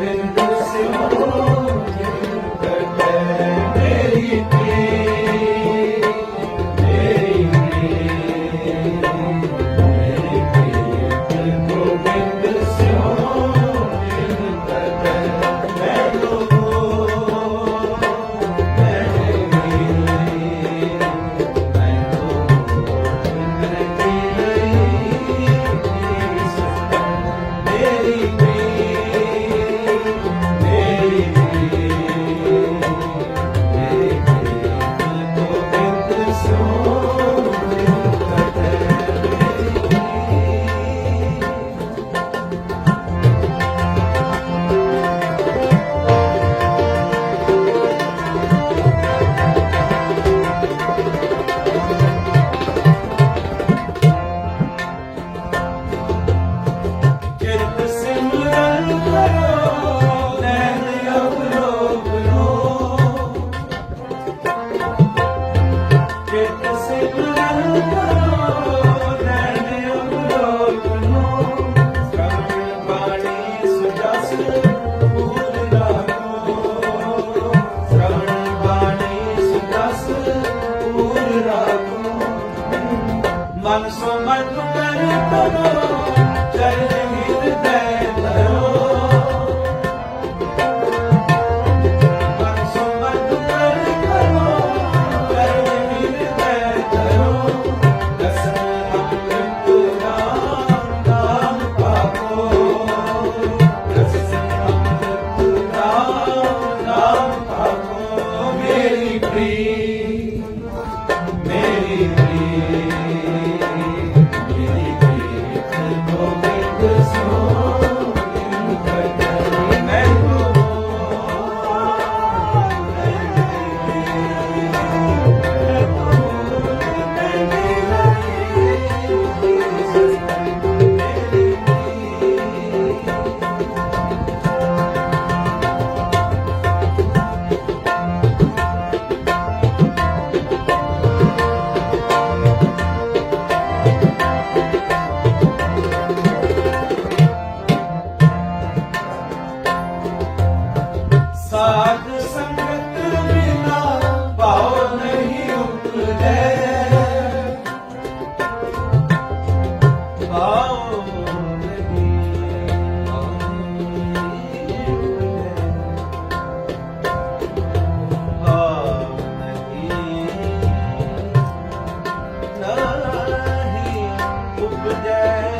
Thank you. Oh. ਮਨ ਸੋ ਮਨ ਕਰ ਕਰੋ ਚਰਨ ਹਿਰਦੈ ਧਰੋ ਮਨ ਸੋ ਮਨ ਕਰ ਕਰੋ ਚਰਨ ਹਿਰਦੈ ਧਰੋ ਦਸਨ ਅੰਮ੍ਰਿਤ ਨਾਮ ਨਾਮ ਪਾਪੋ ਦਸਨ ਅੰਮ੍ਰਿਤ ਨਾਮ ਨਾਮ ਪਾਪੋ ਮੇਰੀ ਪ੍ਰੀ ਮੇਰੀ there.